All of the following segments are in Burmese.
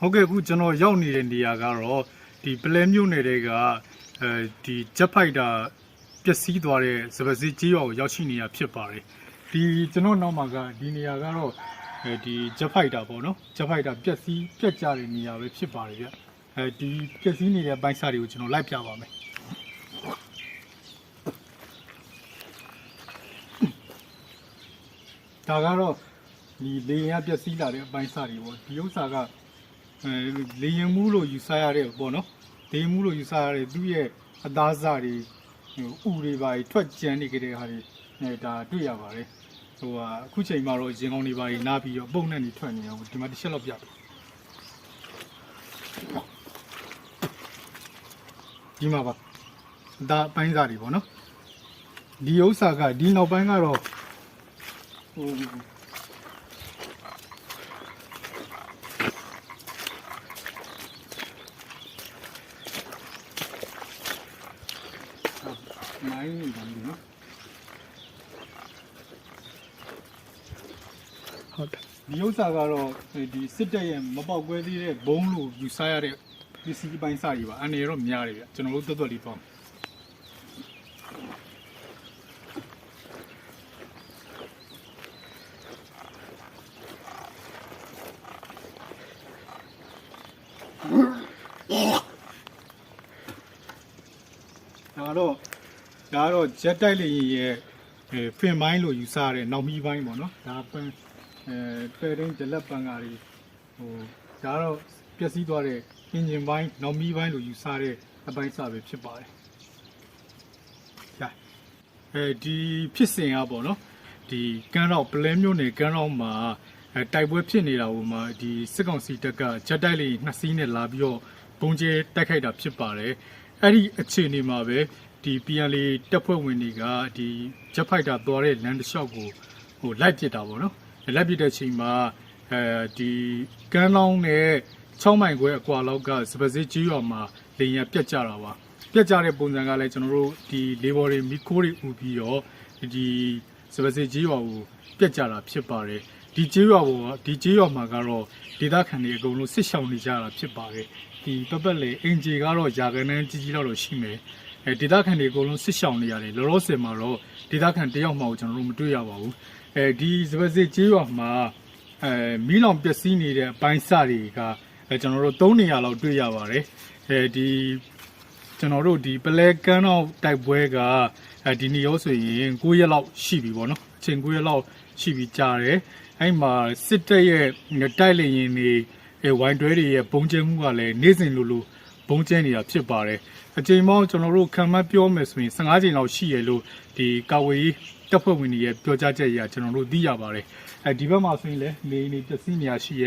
ဟုတ်ကဲ့အခုကျွန်တော်ရောက်နေတဲ့နေရာကတော့ဒီပလဲမြို့နယ်တွေကအဲဒီဂျက်ဖိုက်တာပျက်စီးသွားတဲ့စပစီကြီးရွာကိုရောက်ရှိနေတာဖြစ်ပါတယ်ဒီကျွန်တော်နောက်မှာကဒီနေရာကတော့အဲဒီဂျက်ဖိုက်တာပေါ့နော်ဂျက်ဖိုက်တာပျက်စီးပြက်ကျတဲ့နေရာပဲဖြစ်ပါတယ်ဗျအဲဒီပျက်စီးနေတဲ့ပိုက်စားတွေကိုကျွန်တော်လိုက်ပြပါမယ်ဒါကတော့ဒီလေယာဉ်ကပျက်စီးလာတဲ့အပိုင်းစားတွေပေါ့ဒီဥစ္စာကအဲ လေရင်မှုလို့ယူဆရတဲ့ပေါ့နော်လေရင်မှုလို့ယူဆရတဲ့သူ့ရဲ့အသားစားတွေဟိုဥတွေပါထွက်ကြမ်းနေကြတဲ့ဟာတွေအဲဒါတွေ့ရပါတယ်ဟိုဟာအခုချိန်မှာတော့ရင်ကောင်းတွေပါနားပြီးတော့ပုံနဲ့နေထွက်နေအောင်ဒီမှာတစ်ချက်လောက်ပြဒီမှာပါဒါအပိုင်းစားတွေပေါ့နော်ဒီဥစ္စာကဒီနောက်ပိုင်းကတော့ဟို မိုင်းနေတယ်နော်ဟုတ်တယ်ဒီဥစ္စာကတော့ဒီစစ်တပ်ရဲ့မပေါက်ကွဲသေးတဲ့ဘုံလို့ယူဆရတဲ့ပစ္စည်းပိုင်းစာတွေပါအနေရောများတယ်ဗျကျွန်တော်တို့တွတ်တွတ်လေးပေါ့ဒါတော့ ဒါကတော့ဂျက်တိုက်လေယာဉ်ရဲ့အဲဖင်ပိုင်းလို့ယူဆရတဲ့နောက်မီးပိုင်းပေါ့နော်ဒါပန်းအဲပဲရင်းဒလက်ပန်ကားတွေဟိုဒါကတော့ပျက်စီးသွားတဲ့အင်ဂျင်ပိုင်းနောက်မီးပိုင်းလို့ယူဆတဲ့အပိုင်းစာပဲဖြစ်ပါတယ်။ဒါအဲဒီဖြစ်စဉ်ကပေါ့နော်ဒီကန်းတော့ပလဲမျိုးနယ်ကန်းတော့မှာအဲတိုက်ပွဲဖြစ်နေတာဟိုမှာဒီစစ်ကောင်စီတပ်ကဂျက်တိုက်လေယာဉ်နှစ်စီးနဲ့လာပြီးတော့ပုံကျဲတိုက်ခိုက်တာဖြစ်ပါတယ်။အဲ့ဒီအခြေအနေမှာပဲ ဒီ PNL တပ်ဖွဲ့ဝင်တွေကဒီဂျက်ဖိုက်တာသွားတဲ့လမ်းတစ်လျှောက်ကိုဟိုလိုက်ပစ်တာပေါ့နော်။လိုက်ပစ်တဲ့အချိန်မှာအဲဒီကန်းလောင်းနဲ့6မိုင်ခွဲအကွာလောက်ကစပစစ်ကြီးရွာမှာလေယာဉ်ပြတ်ကျတာပါ။ပြတ်ကျတဲ့ပုံစံကလည်းကျွန်တော်တို့ဒီလေဘော်တွေမီခိုးတွေဥပြီးတော့ဒီစပစစ်ကြီးရွာကိုပြတ်ကျတာဖြစ်ပါတယ်။ဒီကြီးရွာပေါ်ကဒီကြီးရွာမှာကတော့ဒေသခံတွေအကုန်လုံးစစ်ရှောင်နေကြတာဖြစ်ပါတယ်။ဒီပပက်လေအင်ဂျီကတော့ယာကန်နဲ့ကြီးကြီးတော့လို့ရှိမယ်။ အဲဒေသခံတွေအကုန်လုံးစစ်ရှောင်နေရတယ်လောလောဆယ်မှာတော့ဒေသခံတယောက်မှကိုကျွန်တော်တို့မတွေ့ရပါဘူး။အဲဒီစပစစ်ကြီးရွာမှာအဲမီးလောင်ပျက်စီးနေတဲ့အပိုင်းစတွေကအဲကျွန်တော်တို့၃နေရာလောက်တွေ့ရပါတယ်။အဲဒီကျွန်တော်တို့ဒီပလဲကန်းတော့တိုက်ပွဲကအဲဒီနေ့ရောဆိုရင်9ရက်လောက်ရှိပြီပေါ့နော်။အချိန်9ရက်လောက်ရှိပြီကြာတယ်။အဲ့မှာစစ်တပ်ရဲ့တိုက်လေရင်တွေအဲဝိုင်းတွဲတွေရဲ့ပုံကျဲမှုကလည်းနေ့စဉ်လိုလို ဘုံကျဲနေတာဖြစ်ပါတယ်အချိန်ပေါင်းကျွန်တော်တို့ခံမှန်းပြောမယ်ဆိုရင်15ချိန်လောက်ရှိရလို့ဒီကာဝေးတပ်ဖွဲ့ဝင်တွေရဲ့ပြောကြားချက်အရကျွန်တော်တို့သိရပါတယ်အဲဒီဘက်မှာဆိုရင်လည်းနေနေပျက်စီးနေရရှိရ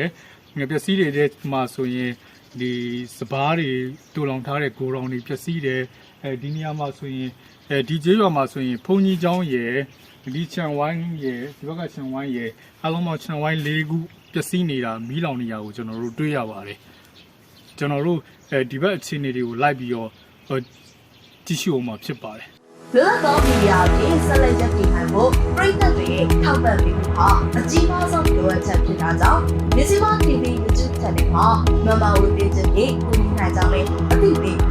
ပျက်စီးတွေတဲ့မှာဆိုရင်ဒီစပားတွေတူလောင်ထားတဲ့ဂိုရောင်တွေပျက်စီးတယ်အဲဒီနေရာမှာဆိုရင်အဲဒီကျေးရွာမှာဆိုရင်ဘုံကြီးကျောင်းရယ်ဒီချန်ဝိုင်းရယ်ဒီဘက်ကချန်ဝိုင်းရယ်အားလုံးပေါင်းချန်ဝိုင်း၄ခုပျက်စီးနေတာမီးလောင်နေရကိုကျွန်တော်တို့တွေ့ရပါတယ်။ ကျွန်တော်တို့အဲဒီဘက်အခြေအနေတွေကိုလိုက်ပြီးတော့ဟိုကြည့်ရှုအောင်မှာဖြစ်ပါတယ်လွတ်သောမီဒီယာကိုဆက်လက်ရည်တည်နိုင်ဖို့ပြည်သက်တွေထောက်ပံ့ပေးမှုဟာအကြီးမားဆုံးလိုအပ်ချက်ဖြစ်တာကြောင့်မြစီမ TV YouTube Channel မှာမမဝေပေးခြင်းဖြင့်ကူညီနိုင်ကြောင်းလည်းအသိပေးဖိတ်ခေါ်လိုက်ပါရစေ။